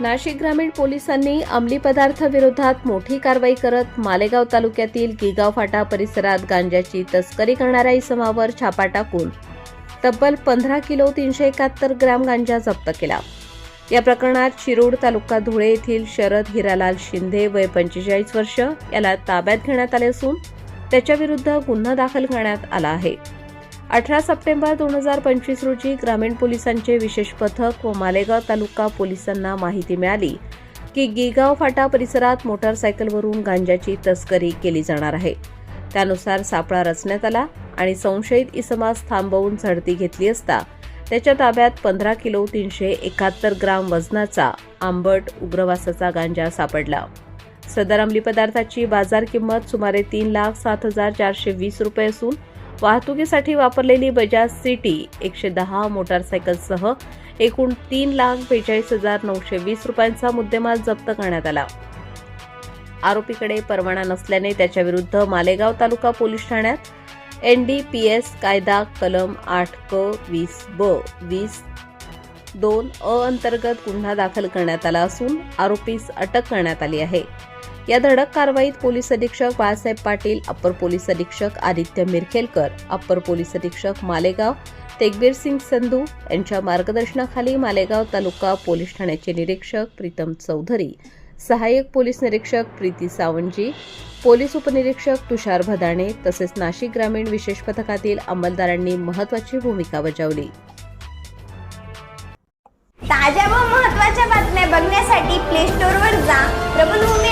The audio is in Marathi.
नाशिक ग्रामीण पोलिसांनी अंमली पदार्थ विरोधात मोठी कारवाई करत मालेगाव तालुक्यातील गिगाव फाटा परिसरात गांजाची तस्करी करणाऱ्या इसमावर छापा टाकून तब्बल पंधरा किलो तीनशे एकाहत्तर ग्रॅम गांजा जप्त केला. या प्रकरणात शिरोड तालुका धुळे येथील शरद हिरालाल शिंदे वय पंचेचाळीस वर्ष याला ताब्यात घेण्यात आले असून त्याच्याविरुद्ध गुन्हा दाखल करण्यात आला आहे. अठरा सप्टेंबर दोन हजार पंचवीस रोजी ग्रामीण पोलिसांचे विशेष पथक व मालेगाव तालुका पोलिसांना माहिती मिळाली की गिगाव फाटा परिसरात मोटारसायकलवरून गांजाची तस्करी केली जाणार आहे. त्यानुसार सापळा रचण्यात आला आणि संशयित इसमास थांबवून झडती घेतली असता त्याच्या ताब्यात पंधरा किलो तीनशे एकाहत्तर ग्राम वजनाचा आंबट उग्रवासाचा गांजा सापडला. सदर अंमली पदार्थाची बाजार किंमत सुमारे तीन लाख सात हजार चारशे वीस रुपये असून वाहतुकीसाठी वापरलेली बजाज सिटी एकशे दहा मोटारसायकलसह एकूण तीन लाख बेचाळीस हजार नऊशे वीस रुपयांचा मुद्देमाल जप्त करण्यात आला. आरोपीकडे परवाना नसल्याने त्याच्याविरुद्ध मालेगाव तालुका पोलीस ठाण्यात एनडीपीएस कायदा कलम आठ क वीस ब वीस दोन अ अंतर्गत गुन्हा दाखल करण्यात आला असून आरोपीस अटक करण्यात आली आहे. या धडक कारवाईत पोलीस अधीक्षक बाळासाहेब पाटील अप्पर पोलीस अधीक्षक आदित्य मिरखेलकर अप्पर पोलीस अधीक्षक मालेगाव तेगबीर सिंग संधू यांच्या मार्गदर्शनाखाली मालेगाव तालुका पोलीस ठाण्याचे निरीक्षक प्रीतम चौधरी सहाय्यक पोलीस निरीक्षक प्रीती सावंतजी पोलीस उपनिरीक्षक तुषार भदाणे तसेच नाशिक ग्रामीण विशेष पथकातील अंमलदारांनी महत्वाची भूमिका बजावली. ताज्या व महत्त्वाच्या बातम्या बघण्यासाठी प्ले स्टोअरवर जा. प्रबलभूमी